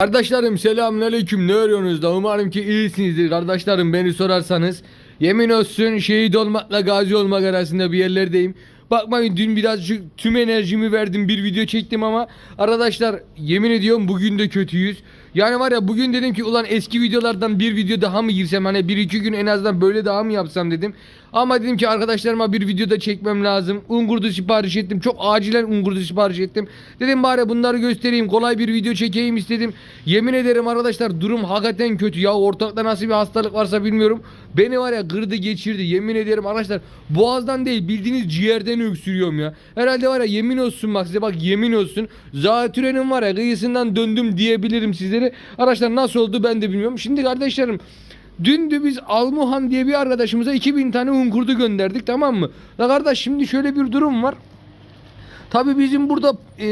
Kardeşlerim selamünaleyküm. Ne arıyorsunuz da? Umarım ki iyisinizdir. Kardeşlerim beni sorarsanız Yemin olsun şehit olmakla gazi olmak arasında bir yerlerdeyim. Bakmayın dün birazcık tüm enerjimi verdim bir video çektim ama Arkadaşlar yemin ediyorum bugün de kötüyüz. Yani var ya bugün dedim ki ulan eski videolardan bir video daha mı girsem? Hani bir iki gün en azından böyle daha mı yapsam? dedim Ama dedim ki arkadaşlarıma bir videoda çekmem lazım. Ungurdu sipariş ettim. Çok acilen ungurdu sipariş ettim. Dedim bari bunları göstereyim. Kolay bir video çekeyim istedim. Yemin ederim arkadaşlar durum hakikaten kötü. Ya ortalıkta nasıl bir hastalık varsa bilmiyorum. Beni var ya kırdı geçirdi. Yemin ederim arkadaşlar Boğazdan değil bildiğiniz ciğerden öksürüyorum ya. Herhalde var ya yemin olsun bak size bak yemin olsun. Zatürenin var ya kıyısından döndüm diyebilirim sizlere. Arkadaşlar nasıl oldu ben de bilmiyorum. Şimdi kardeşlerim Dün de biz Almuhan diye bir arkadaşımıza 2000 tane unkurdu gönderdik tamam mı? La kardeş şimdi şöyle bir durum var. Tabi bizim burada e,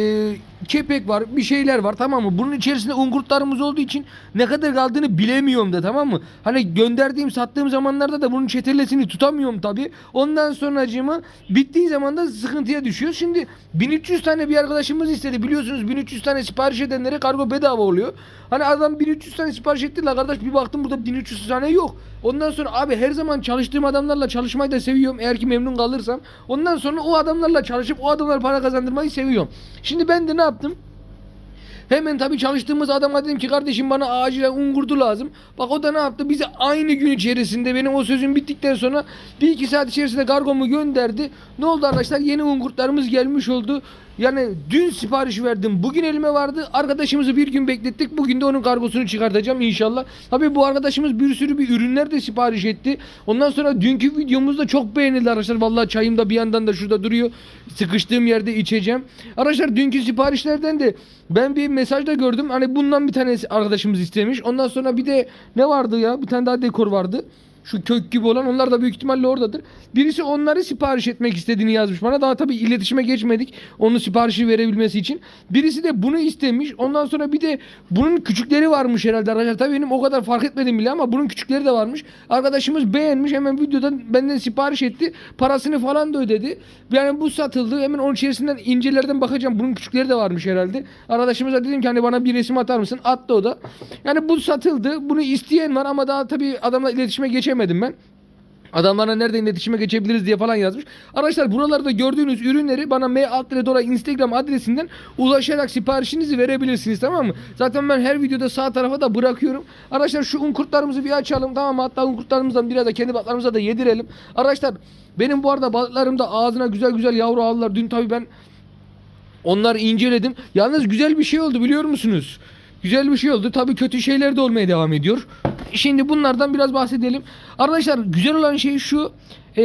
kepek var bir şeyler var tamam mı? Bunun içerisinde ungurtlarımız olduğu için ne kadar kaldığını bilemiyorum da tamam mı? Hani gönderdiğim sattığım zamanlarda da bunun çetelesini tutamıyorum tabi. Ondan sonracığıma bittiği zaman da sıkıntıya düşüyor. Şimdi 1300 tane bir arkadaşımız istedi biliyorsunuz 1300 tane sipariş edenlere kargo bedava oluyor. Hani adam 1300 tane sipariş etti la kardeş bir baktım burada 1300 tane yok. Ondan sonra abi her zaman çalıştığım adamlarla çalışmayı da seviyorum eğer ki memnun kalırsam. Ondan sonra o adamlarla çalışıp o adamlar para kazandırmayı seviyorum. Şimdi ben de ne yaptım? Hemen tabii çalıştığımız adama dedim ki kardeşim bana acilen ungurdu lazım. Bak o da ne yaptı? Bize aynı gün içerisinde benim o sözüm bittikten sonra bir iki saat içerisinde kargomu gönderdi. Ne oldu arkadaşlar? Yeni ungurtlarımız gelmiş oldu. Yani dün sipariş verdim. Bugün elime vardı. Arkadaşımızı bir gün beklettik. Bugün de onun kargosunu çıkartacağım inşallah. Tabii bu arkadaşımız bir sürü bir ürünler de sipariş etti. Ondan sonra dünkü videomuzda çok beğenildi arkadaşlar. Vallahi çayım da bir yandan da şurada duruyor. Sıkıştığım yerde içeceğim. Arkadaşlar dünkü siparişlerden de ben bir mesajda gördüm. Hani bundan bir tane arkadaşımız istemiş. Ondan sonra bir de ne vardı ya? Bir tane daha dekor vardı. Şu kök gibi olan onlar da büyük ihtimalle oradadır. Birisi onları sipariş etmek istediğini yazmış bana. Daha tabii iletişime geçmedik. Onun siparişi verebilmesi için. Birisi de bunu istemiş. Ondan sonra bir de bunun küçükleri varmış herhalde arkadaşlar. Tabii benim o kadar fark etmedim bile ama bunun küçükleri de varmış. Arkadaşımız beğenmiş. Hemen videodan benden sipariş etti. Parasını falan da ödedi. Yani bu satıldı. Hemen onun içerisinden incelerden bakacağım. Bunun küçükleri de varmış herhalde. Arkadaşımıza dedim ki hani bana bir resim atar mısın? Attı o da. Yani bu satıldı. Bunu isteyen var ama daha tabii adamla iletişime geçemedim ben. Adamlarla nerede iletişime geçebiliriz diye falan yazmış. Arkadaşlar buralarda gördüğünüz ürünleri bana M Altredora Instagram adresinden ulaşarak siparişinizi verebilirsiniz tamam mı? Zaten ben her videoda sağ tarafa da bırakıyorum. Arkadaşlar şu unkurtlarımızı bir açalım tamam mı? Hatta unkurtlarımızdan biraz da kendi balıklarımıza da yedirelim. Arkadaşlar benim bu arada balıklarım da ağzına güzel güzel yavru aldılar. Dün tabii ben onları inceledim. Yalnız güzel bir şey oldu biliyor musunuz? Güzel bir şey oldu. Tabii kötü şeyler de olmaya devam ediyor. Şimdi bunlardan biraz bahsedelim. Arkadaşlar güzel olan şey şu. E,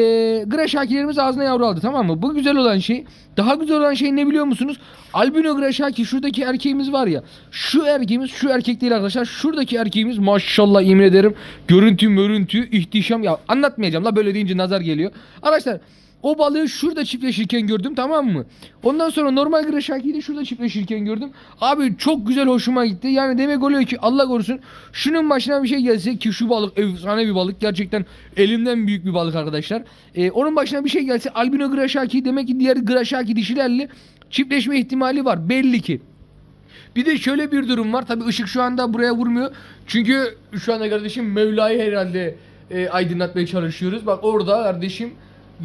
Graşakilerimiz ağzına yavru aldı tamam mı? Bu güzel olan şey. Daha güzel olan şey ne biliyor musunuz? Albino Graşaki şuradaki erkeğimiz var ya. Şu erkeğimiz şu erkek değil arkadaşlar. Şuradaki erkeğimiz maşallah yemin ederim. Görüntü mörüntü ihtişam. Ya anlatmayacağım la böyle deyince nazar geliyor. Arkadaşlar o balığı şurada çiftleşirken gördüm tamam mı? Ondan sonra normal Graşaki'yi de şurada çiftleşirken gördüm. Abi çok güzel hoşuma gitti. Yani demek oluyor ki Allah korusun şunun başına bir şey gelse ki şu balık efsane bir balık. Gerçekten elimden büyük bir balık arkadaşlar. Ee, onun başına bir şey gelse albino Graşaki demek ki diğer Graşaki dişilerle çiftleşme ihtimali var belli ki. Bir de şöyle bir durum var. Tabii ışık şu anda buraya vurmuyor. Çünkü şu anda kardeşim Mevla'yı herhalde e, aydınlatmaya çalışıyoruz. Bak orada kardeşim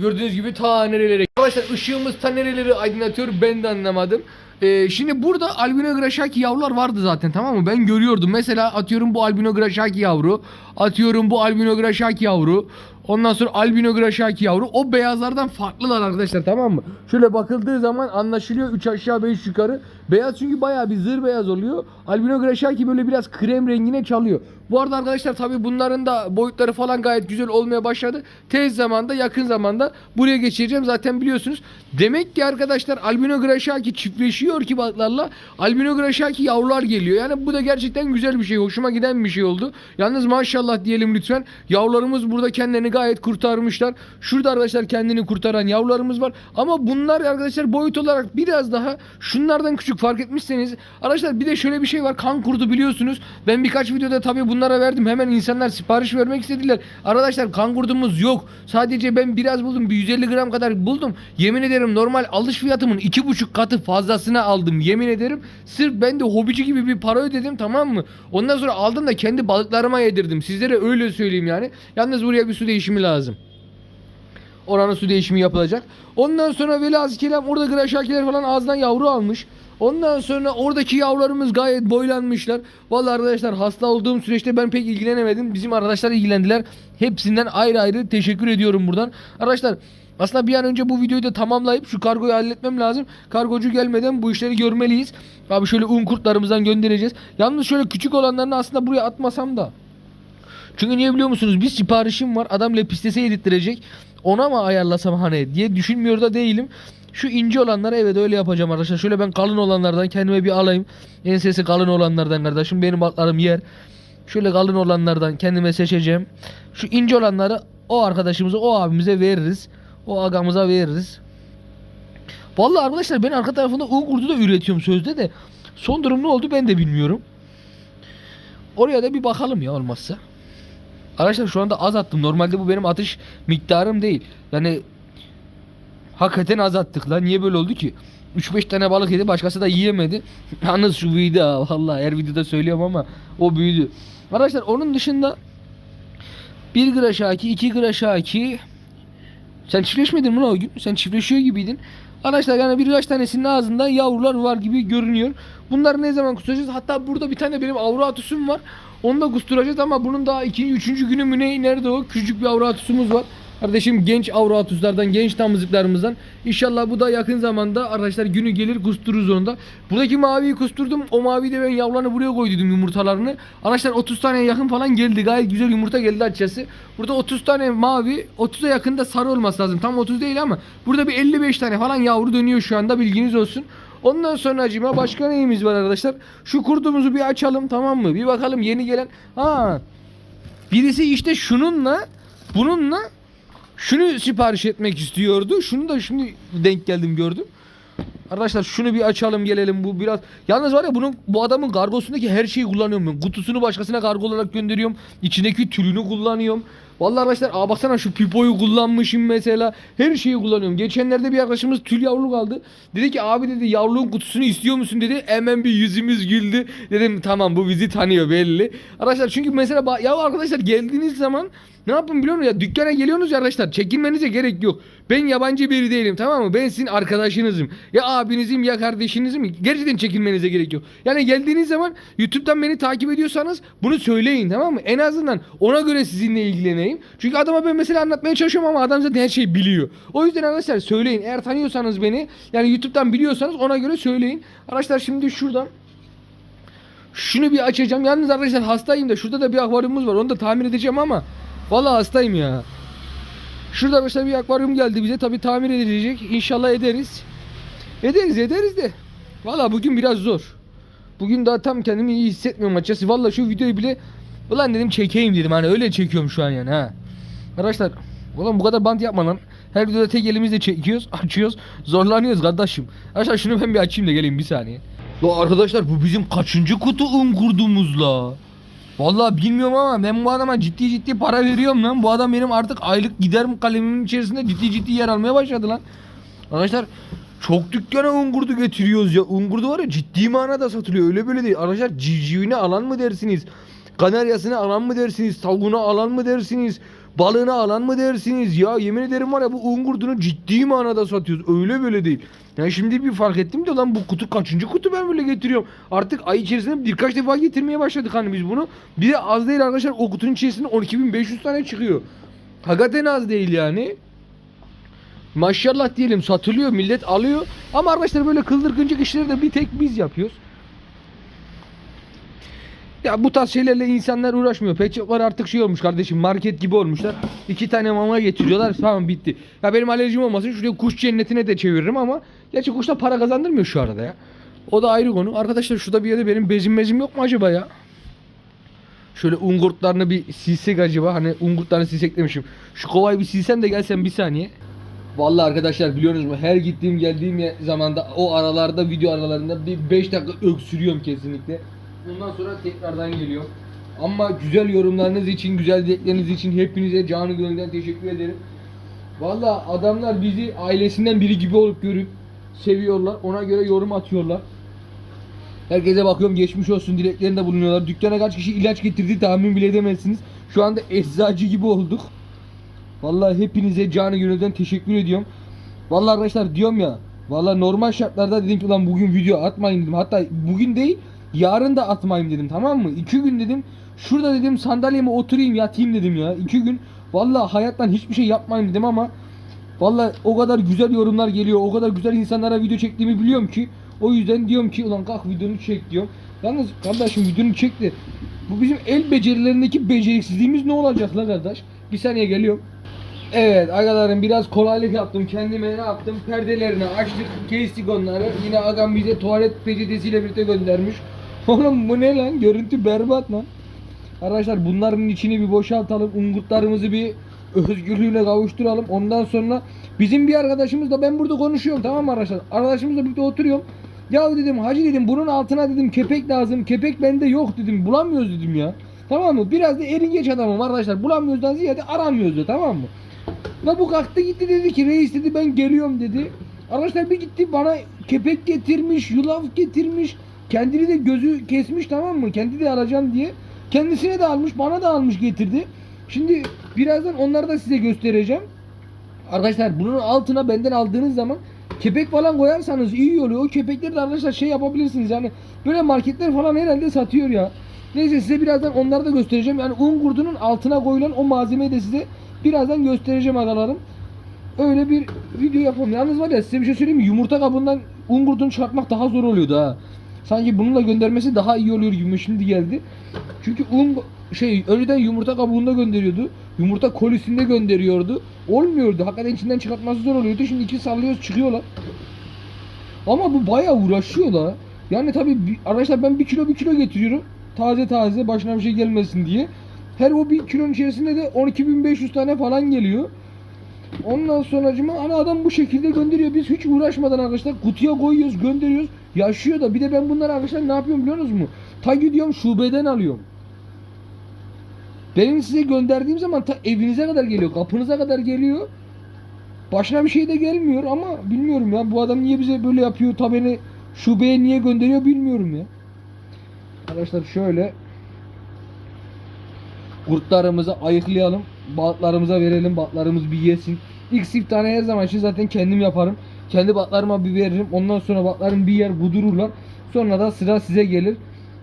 gördüğünüz gibi ta nerelere. Arkadaşlar ışığımız ta nereleri aydınlatıyor ben de anlamadım. E, şimdi burada albino graşaki yavrular vardı zaten tamam mı? Ben görüyordum. Mesela atıyorum bu albino graşaki yavru. Atıyorum bu albino graşaki yavru. Ondan sonra albino graşaki yavru. O beyazlardan farklılar arkadaşlar tamam mı? Şöyle bakıldığı zaman anlaşılıyor 3 aşağı 5 yukarı. Beyaz çünkü bayağı bir zır beyaz oluyor. Albino graşaki böyle biraz krem rengine çalıyor. Bu arada arkadaşlar tabii bunların da boyutları falan gayet güzel olmaya başladı. Tez zamanda yakın zamanda buraya geçireceğim zaten biliyorsunuz. Demek ki arkadaşlar albino graşaki çiftleşiyor ki balıklarla. Albino graşaki yavrular geliyor. Yani bu da gerçekten güzel bir şey. Hoşuma giden bir şey oldu. Yalnız maşallah diyelim lütfen. Yavrularımız burada kendilerini gayet kurtarmışlar. Şurada arkadaşlar kendini kurtaran yavrularımız var. Ama bunlar arkadaşlar boyut olarak biraz daha şunlardan küçük fark etmişseniz. Arkadaşlar bir de şöyle bir şey var. Kan kurdu biliyorsunuz. Ben birkaç videoda tabii bunlara verdim. Hemen insanlar sipariş vermek istediler. Arkadaşlar kan kurdumuz yok. Sadece ben biraz buldum. Bir 150 gram kadar buldum. Yemin ederim normal alış fiyatımın iki buçuk katı fazlasını aldım. Yemin ederim. Sırf ben de hobici gibi bir para ödedim tamam mı? Ondan sonra aldım da kendi balıklarıma yedirdim. Sizlere öyle söyleyeyim yani. Yalnız buraya bir su değişimi lazım. Oranın su değişimi yapılacak. Ondan sonra Velhasıl Kelam orada graşakiler falan ağzından yavru almış. Ondan sonra oradaki yavrularımız gayet boylanmışlar. Vallahi arkadaşlar hasta olduğum süreçte ben pek ilgilenemedim. Bizim arkadaşlar ilgilendiler. Hepsinden ayrı ayrı teşekkür ediyorum buradan. Arkadaşlar aslında bir an önce bu videoyu da tamamlayıp şu kargoyu halletmem lazım. Kargocu gelmeden bu işleri görmeliyiz. Abi şöyle un kurtlarımızdan göndereceğiz. Yalnız şöyle küçük olanlarını aslında buraya atmasam da. Çünkü niye biliyor musunuz? Bir siparişim var. Adam lepistese yedirttirecek. Ona mı ayarlasam hani diye düşünmüyor da değilim. Şu ince olanları evet öyle yapacağım arkadaşlar. Şöyle ben kalın olanlardan kendime bir alayım. Ensesi kalın olanlardan kardeşim. Benim balıklarım yer. Şöyle kalın olanlardan kendime seçeceğim. Şu ince olanları o arkadaşımıza, o abimize veririz. O agamıza veririz. Vallahi arkadaşlar ben arka tarafında un da üretiyorum sözde de. Son durum ne oldu ben de bilmiyorum. Oraya da bir bakalım ya olmazsa. Arkadaşlar şu anda az attım. Normalde bu benim atış miktarım değil. Yani hakikaten az attık lan. Niye böyle oldu ki? 3-5 tane balık yedi. Başkası da yiyemedi. Yalnız şu büyüdü ha. Vallahi her videoda söylüyorum ama o büyüdü. Arkadaşlar onun dışında 1 graşaki, 2 graşaki sen çiftleşmedin mi lan o gün? Sen çiftleşiyor gibiydin. Arkadaşlar yani birkaç tanesinin ağzında yavrular var gibi görünüyor. Bunları ne zaman kusturacağız? Hatta burada bir tane benim avratusum var. Onu da kusturacağız ama bunun daha ikinci, üçüncü günü mü ne? Nerede o? Küçük bir avratusumuz var. Kardeşim genç avratuslardan, genç damızlıklarımızdan. İnşallah bu da yakın zamanda arkadaşlar günü gelir kustururuz onu da. Buradaki maviyi kusturdum. O maviyi de ben yavrularını buraya koydum yumurtalarını. Arkadaşlar 30 taneye yakın falan geldi. Gayet güzel yumurta geldi açıkçası. Burada 30 tane mavi, 30'a yakında sarı olması lazım. Tam 30 değil ama burada bir 55 tane falan yavru dönüyor şu anda bilginiz olsun. Ondan sonra acıma başka neyimiz var arkadaşlar? Şu kurdumuzu bir açalım tamam mı? Bir bakalım yeni gelen. Ha. Birisi işte şununla bununla şunu sipariş etmek istiyordu. Şunu da şimdi denk geldim gördüm. Arkadaşlar şunu bir açalım gelelim bu biraz. Yalnız var ya bunun bu adamın kargosundaki her şeyi kullanıyorum ben. Kutusunu başkasına kargo olarak gönderiyorum. İçindeki tülünü kullanıyorum. Vallahi arkadaşlar aa baksana şu pipoyu kullanmışım mesela. Her şeyi kullanıyorum. Geçenlerde bir arkadaşımız tül yavruluk aldı. Dedi ki abi dedi yavruluğun kutusunu istiyor musun dedi. Hemen bir yüzümüz güldü. Dedim tamam bu bizi tanıyor belli. Arkadaşlar çünkü mesela ya arkadaşlar geldiğiniz zaman ne yapın biliyor musunuz ya dükkana geliyorsunuz ya arkadaşlar çekinmenize gerek yok. Ben yabancı biri değilim tamam mı? Ben sizin arkadaşınızım. Ya abinizim ya kardeşinizim. Gerçekten çekinmenize gerek yok. Yani geldiğiniz zaman YouTube'dan beni takip ediyorsanız bunu söyleyin tamam mı? En azından ona göre sizinle ilgileneyim. Çünkü adama ben mesela anlatmaya çalışıyorum ama adam zaten her şeyi biliyor. O yüzden arkadaşlar söyleyin. Eğer tanıyorsanız beni yani YouTube'dan biliyorsanız ona göre söyleyin. Arkadaşlar şimdi şuradan şunu bir açacağım. Yalnız arkadaşlar hastayım da şurada da bir akvaryumumuz var. Onu da tamir edeceğim ama vallahi hastayım ya. Şurada mesela bir akvaryum geldi bize. Tabi tamir edilecek. İnşallah ederiz. Ederiz ederiz de. Vallahi bugün biraz zor. Bugün daha tam kendimi iyi hissetmiyorum açıkçası. Vallahi şu videoyu bile ulan dedim çekeyim dedim. Hani öyle çekiyorum şu an yani ha. Arkadaşlar ulan bu kadar bant yapma. Her videoda tek elimizle çekiyoruz, açıyoruz. Zorlanıyoruz kardeşim. Arkadaşlar şunu ben bir açayım da geleyim bir saniye. La arkadaşlar bu bizim kaçıncı kutu un kurdumuz la? Vallahi bilmiyorum ama ben bu adama ciddi ciddi para veriyorum lan. Bu adam benim artık aylık gider kalemimin içerisinde ciddi ciddi yer almaya başladı lan. Arkadaşlar çok dükkana ungurdu getiriyoruz ya. Ungurdu var ya ciddi manada satılıyor. Öyle böyle değil. Arkadaşlar civcivini alan mı dersiniz? Kanaryasını alan mı dersiniz? Tavuğunu alan mı dersiniz? Balığını alan mı dersiniz? Ya yemin ederim var ya bu ungurdunu ciddi manada satıyoruz. Öyle böyle değil. Yani şimdi bir fark ettim de lan bu kutu kaçıncı kutu ben böyle getiriyorum. Artık ay içerisinde birkaç defa getirmeye başladık hani biz bunu. Bir de az değil arkadaşlar o kutunun içerisinde 12.500 tane çıkıyor. Hakikaten az değil yani. Maşallah diyelim satılıyor millet alıyor. Ama arkadaşlar böyle kıldırgıncık işleri de bir tek biz yapıyoruz. Ya bu tarz şeylerle insanlar uğraşmıyor. Pet shoplar artık şey olmuş kardeşim market gibi olmuşlar. İki tane mama getiriyorlar tamam bitti. Ya benim alerjim olmasın şuraya kuş cennetine de çeviririm ama gerçi kuş da para kazandırmıyor şu arada ya. O da ayrı konu. Arkadaşlar şurada bir yerde benim bezim mezim yok mu acaba ya? Şöyle ungurtlarını bir silsek acaba. Hani ungurtlarını silsek demişim. Şu kovayı bir silsem de gelsen bir saniye. Vallahi arkadaşlar biliyorsunuz mu her gittiğim geldiğim zamanda o aralarda video aralarında bir 5 dakika öksürüyorum kesinlikle. Ondan sonra tekrardan geliyorum. Ama güzel yorumlarınız için, güzel dilekleriniz için hepinize canı gönülden teşekkür ederim. Vallahi adamlar bizi ailesinden biri gibi olup görüp seviyorlar. Ona göre yorum atıyorlar. Herkese bakıyorum geçmiş olsun dileklerinde bulunuyorlar. Dükkana kaç kişi ilaç getirdi tahmin bile edemezsiniz. Şu anda eczacı gibi olduk. Vallahi hepinize canı gönülden teşekkür ediyorum. Vallahi arkadaşlar diyorum ya. Vallahi normal şartlarda dedim ki ulan bugün video atmayın dedim. Hatta bugün değil yarın da atmayayım dedim tamam mı? İki gün dedim. Şurada dedim sandalyeme oturayım yatayım dedim ya. İki gün. Vallahi hayattan hiçbir şey yapmayayım dedim ama Vallahi o kadar güzel yorumlar geliyor. O kadar güzel insanlara video çektiğimi biliyorum ki. O yüzden diyorum ki ulan kalk videonu çek diyorum. Yalnız kardeşim videonu çekti. Bu bizim el becerilerindeki beceriksizliğimiz ne olacak la kardeş? Bir saniye geliyorum. Evet agalarım biraz kolaylık yaptım. Kendime ne yaptım? Perdelerini açtık, kestik onları. Yine agam bize tuvalet peçetesiyle birlikte göndermiş. Oğlum bu ne lan? Görüntü berbat lan. Arkadaşlar bunların içini bir boşaltalım. Ungurtlarımızı bir özgürlüğüne kavuşturalım. Ondan sonra bizim bir arkadaşımızla ben burada konuşuyorum tamam mı arkadaşlar? Arkadaşımızla birlikte oturuyorum. Ya dedim hacı dedim bunun altına dedim kepek lazım. Kepek bende yok dedim. Bulamıyoruz dedim ya. Tamam mı? Biraz da eringeç adamım arkadaşlar. Bulamıyoruzdan ziyade aramıyoruz da tamam mı? La bu kalktı gitti dedi ki reis dedi ben geliyorum dedi. Arkadaşlar bir gitti bana kepek getirmiş, yulaf getirmiş. Kendini de gözü kesmiş tamam mı? Kendi de alacağım diye. Kendisine de almış, bana da almış getirdi. Şimdi birazdan onları da size göstereceğim. Arkadaşlar bunun altına benden aldığınız zaman kepek falan koyarsanız iyi oluyor. O kepekleri de arkadaşlar şey yapabilirsiniz yani böyle marketler falan herhalde satıyor ya. Neyse size birazdan onları da göstereceğim. Yani un kurdunun altına koyulan o malzemeyi de size birazdan göstereceğim agalarım. Öyle bir video yapalım. Yalnız var ya size bir şey söyleyeyim mi? Yumurta kabından un kurdunu çıkartmak daha zor oluyordu ha. Sanki bununla göndermesi daha iyi oluyor gibi şimdi geldi. Çünkü un şey önceden yumurta kabuğunda gönderiyordu. Yumurta kolisinde gönderiyordu. Olmuyordu. Hakikaten içinden çıkartması zor oluyordu. Şimdi iki sallıyoruz çıkıyorlar. Ama bu bayağı uğraşıyor la. Yani tabi arkadaşlar ben bir kilo bir kilo getiriyorum. Taze taze başına bir şey gelmesin diye. Her o bir kilonun içerisinde de 12.500 tane falan geliyor. Ondan sonracıma ana adam bu şekilde gönderiyor. Biz hiç uğraşmadan arkadaşlar kutuya koyuyoruz gönderiyoruz. Yaşıyor da bir de ben bunları arkadaşlar ne yapıyorum biliyor musunuz mu? Ta gidiyorum şubeden alıyorum. Benim size gönderdiğim zaman ta evinize kadar geliyor. Kapınıza kadar geliyor. Başına bir şey de gelmiyor ama bilmiyorum ya. Bu adam niye bize böyle yapıyor? Ta beni şubeye niye gönderiyor bilmiyorum ya. Arkadaşlar şöyle kurtlarımızı ayıklayalım. Balıklarımıza verelim. Balıklarımız bir yesin. İlk siftahını her zaman için zaten kendim yaparım. Kendi balıklarıma bir veririm. Ondan sonra balıklarım bir yer budururlar. Sonra da sıra size gelir.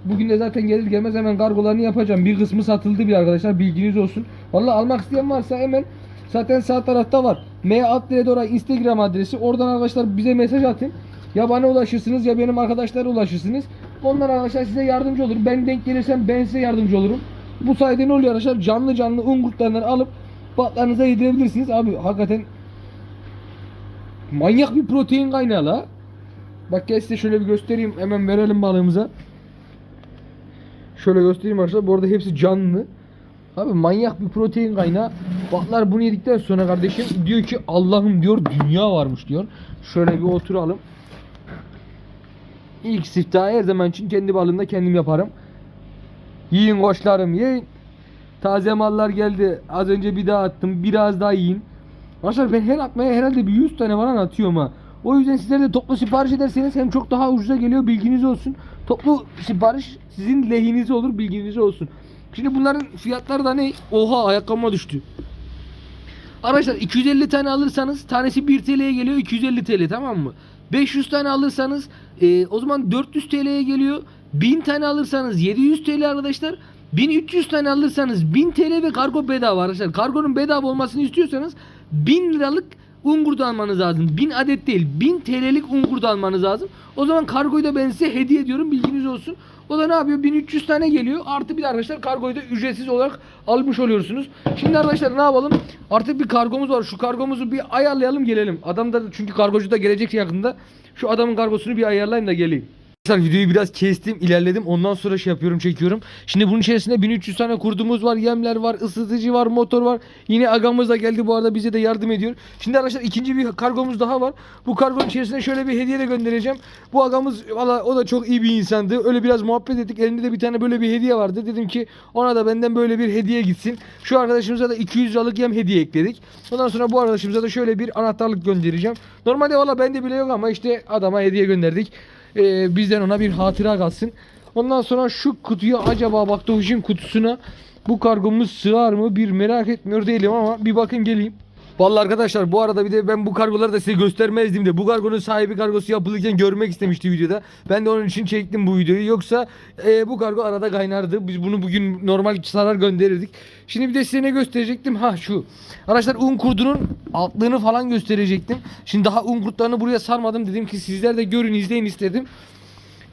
Bugün de zaten gelir gelmez hemen kargolarını yapacağım. Bir kısmı satıldı bile arkadaşlar. Bilginiz olsun. Vallahi almak isteyen varsa hemen zaten sağ tarafta var. M Adredora Instagram adresi. Oradan arkadaşlar bize mesaj atın. Ya bana ulaşırsınız ya benim arkadaşlara ulaşırsınız. Onlar arkadaşlar size yardımcı olur. Ben denk gelirsem ben size yardımcı olurum. Bu sayede ne oluyor arkadaşlar? Canlı canlı ungurtlarından alıp batlarınıza yedirebilirsiniz. Abi hakikaten manyak bir protein kaynağı la. Bak gel size şöyle bir göstereyim. Hemen verelim balığımıza. Şöyle göstereyim arkadaşlar. Bu arada hepsi canlı. Abi manyak bir protein kaynağı. Batlar bunu yedikten sonra kardeşim diyor ki Allah'ım diyor dünya varmış diyor. Şöyle bir oturalım. İlk siftahı her zaman için kendi balığımda kendim yaparım. Yiyin koçlarım yiyin. Taze mallar geldi. Az önce bir daha attım. Biraz daha yiyin. Arkadaşlar ben her atmaya herhalde bir 100 tane falan atıyorum ha. O yüzden sizler de toplu sipariş ederseniz hem çok daha ucuza geliyor bilginiz olsun. Toplu sipariş sizin lehinize olur bilginiz olsun. Şimdi bunların fiyatları da ne? Oha ayakkabıma düştü. Arkadaşlar 250 tane alırsanız tanesi 1 TL'ye geliyor 250 TL tamam mı? 500 tane alırsanız e, o zaman 400 TL'ye geliyor. 1000 tane alırsanız 700 TL arkadaşlar. 1300 tane alırsanız 1000 TL ve kargo bedava arkadaşlar. Kargonun bedava olmasını istiyorsanız 1000 liralık ungurdu almanız lazım. 1000 adet değil 1000 TL'lik ungurdu almanız lazım. O zaman kargoyu da ben size hediye ediyorum bilginiz olsun. O da ne yapıyor? 1300 tane geliyor. Artı bir arkadaşlar kargoyu da ücretsiz olarak almış oluyorsunuz. Şimdi arkadaşlar ne yapalım? Artık bir kargomuz var. Şu kargomuzu bir ayarlayalım gelelim. Adam da çünkü kargocu da gelecek yakında. Şu adamın kargosunu bir ayarlayayım da geleyim. Arkadaşlar videoyu biraz kestim, ilerledim. Ondan sonra şey yapıyorum, çekiyorum. Şimdi bunun içerisinde 1300 tane kurdumuz var, yemler var, ısıtıcı var, motor var. Yine agamız da geldi bu arada bize de yardım ediyor. Şimdi arkadaşlar ikinci bir kargomuz daha var. Bu kargonun içerisine şöyle bir hediye de göndereceğim. Bu agamız valla o da çok iyi bir insandı. Öyle biraz muhabbet ettik. Elinde de bir tane böyle bir hediye vardı. Dedim ki ona da benden böyle bir hediye gitsin. Şu arkadaşımıza da 200 liralık yem hediye ekledik. Ondan sonra bu arkadaşımıza da şöyle bir anahtarlık göndereceğim. Normalde valla bende bile yok ama işte adama hediye gönderdik. Ee, bizden ona bir hatıra kalsın. Ondan sonra şu kutuya acaba Baktokuş'un kutusuna bu kargomuz sığar mı bir merak etmiyor değilim ama bir bakın geleyim. Vallahi arkadaşlar bu arada bir de ben bu kargoları da size göstermezdim de bu kargonun sahibi kargosu yapılırken görmek istemişti videoda. Ben de onun için çektim bu videoyu. Yoksa e, bu kargo arada kaynardı. Biz bunu bugün normal sarar gönderirdik. Şimdi bir de size ne gösterecektim? Ha şu. Arkadaşlar un kurdunun altlığını falan gösterecektim. Şimdi daha un kurtlarını buraya sarmadım. Dedim ki sizler de görün izleyin istedim.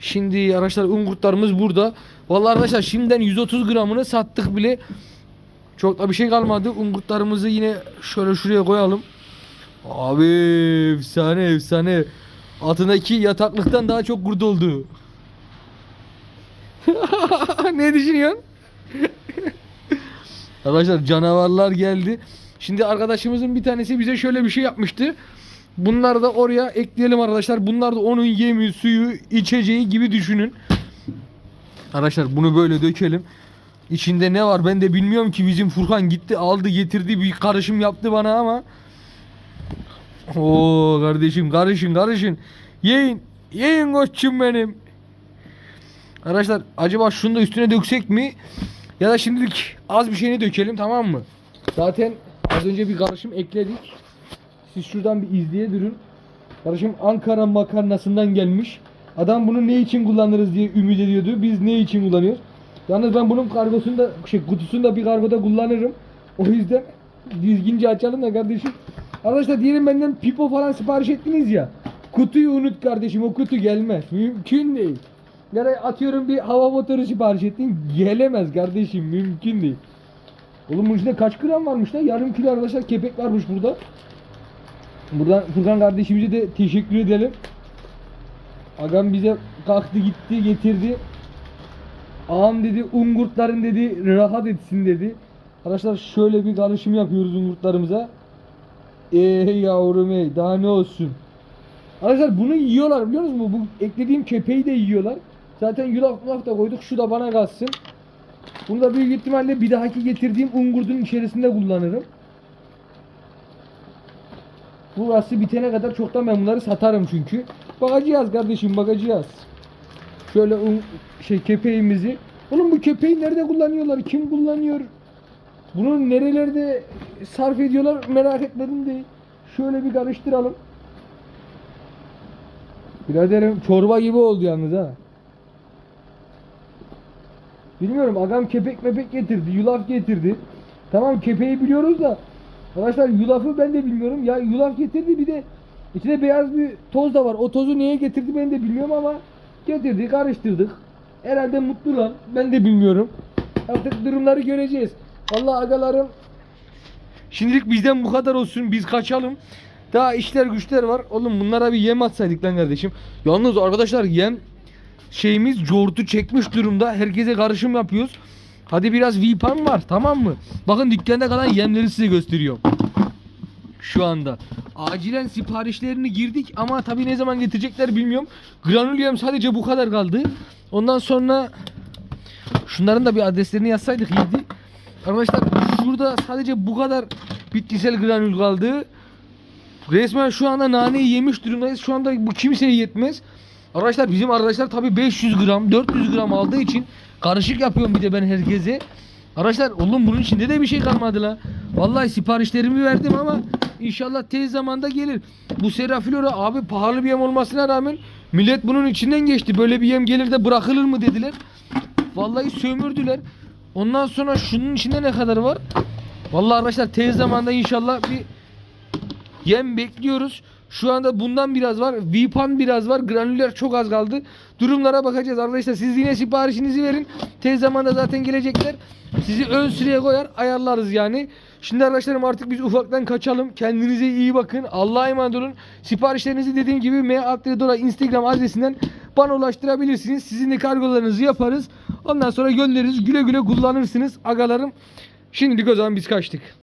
Şimdi arkadaşlar un kurtlarımız burada. Vallahi arkadaşlar şimdiden 130 gramını sattık bile. Çok da bir şey kalmadı. Un kurtlarımızı yine şöyle şuraya koyalım. Abi efsane efsane. Altındaki yataklıktan daha çok kurt oldu. ne düşünüyorsun? Arkadaşlar canavarlar geldi. Şimdi arkadaşımızın bir tanesi bize şöyle bir şey yapmıştı. Bunları da oraya ekleyelim arkadaşlar. Bunlar da onun yemi, suyu, içeceği gibi düşünün. Arkadaşlar bunu böyle dökelim. İçinde ne var ben de bilmiyorum ki bizim Furkan gitti aldı getirdi bir karışım yaptı bana ama. Oo kardeşim karışın karışın. Yiyin. Yiyin koçum benim. Arkadaşlar acaba şunu da üstüne döksek mi? Ya da şimdilik az bir şeyini dökelim tamam mı? Zaten az önce bir karışım ekledik. Siz şuradan bir izleye durun. Karışım Ankara makarnasından gelmiş. Adam bunu ne için kullanırız diye ümit ediyordu. Biz ne için kullanıyoruz? Yalnız ben bunun kargosunu da şey kutusunu da bir kargoda kullanırım. O yüzden düzgünce açalım da kardeşim. Arkadaşlar diyelim benden pipo falan sipariş ettiniz ya. Kutuyu unut kardeşim o kutu gelmez. Mümkün değil. Ya da atıyorum bir hava motoru sipariş ettin gelemez kardeşim mümkün değil. Oğlum bunun içinde kaç gram varmış lan? Yarım kilo arkadaşlar kepek varmış burada. Buradan Furkan kardeşimize de teşekkür edelim. Agam bize kalktı gitti getirdi. Ağam dedi ungurtların dedi rahat etsin dedi. Arkadaşlar şöyle bir karışım yapıyoruz ungurtlarımıza. Ey yavrum ey daha ne olsun. Arkadaşlar bunu yiyorlar biliyor musunuz? Bu eklediğim kepeği de yiyorlar. Zaten yulaf mulaf da koyduk. Şu da bana kalsın. Bunu da büyük ihtimalle bir dahaki getirdiğim ungurdun içerisinde kullanırım. Burası bitene kadar çoktan ben bunları satarım çünkü. Bakacağız kardeşim bakacağız. Şöyle un, şey kepeğimizi. Oğlum bu kepeği nerede kullanıyorlar? Kim kullanıyor? Bunu nerelerde sarf ediyorlar merak etmedim de. Şöyle bir karıştıralım. Biraderim çorba gibi oldu yalnız ha. Bilmiyorum agam kepek mepek getirdi, yulaf getirdi. Tamam kepeği biliyoruz da Arkadaşlar yulafı ben de bilmiyorum. Ya yulaf getirdi bir de içinde beyaz bir toz da var. O tozu niye getirdi ben de bilmiyorum ama getirdi karıştırdık. Herhalde mutlular. Ben de bilmiyorum. Artık durumları göreceğiz. Vallahi agalarım Şimdilik bizden bu kadar olsun. Biz kaçalım. Daha işler güçler var. Oğlum bunlara bir yem atsaydık lan kardeşim. Yalnız arkadaşlar yem şeyimiz cortu çekmiş durumda. Herkese karışım yapıyoruz. Hadi biraz VPN var tamam mı? Bakın dükkanda kalan yemleri size gösteriyorum. Şu anda. Acilen siparişlerini girdik ama tabii ne zaman getirecekler bilmiyorum. Granül yem sadece bu kadar kaldı. Ondan sonra şunların da bir adreslerini yazsaydık iyiydi. Arkadaşlar şurada sadece bu kadar bitkisel granül kaldı. Resmen şu anda naneyi yemiş durumdayız. Şu anda bu kimseye yetmez. Arkadaşlar bizim arkadaşlar tabii 500 gram 400 gram aldığı için karışık yapıyorum bir de ben herkese. Arkadaşlar oğlum bunun içinde de bir şey kalmadı la. Vallahi siparişlerimi verdim ama inşallah tez zamanda gelir. Bu Seraflora abi pahalı bir yem olmasına rağmen millet bunun içinden geçti. Böyle bir yem gelir de bırakılır mı dediler. Vallahi sömürdüler. Ondan sonra şunun içinde ne kadar var? Vallahi arkadaşlar tez zamanda inşallah bir Yem bekliyoruz. Şu anda bundan biraz var. Vipan biraz var. Granüler çok az kaldı. Durumlara bakacağız arkadaşlar. Siz yine siparişinizi verin. Tez zamanda zaten gelecekler. Sizi ön sıraya koyar ayarlarız yani. Şimdi arkadaşlarım artık biz ufaktan kaçalım. Kendinize iyi bakın. Allah'a emanet olun. Siparişlerinizi dediğim gibi M Instagram adresinden bana ulaştırabilirsiniz. Sizin de kargolarınızı yaparız. Ondan sonra göndeririz. Güle güle kullanırsınız agalarım. Şimdilik o zaman biz kaçtık.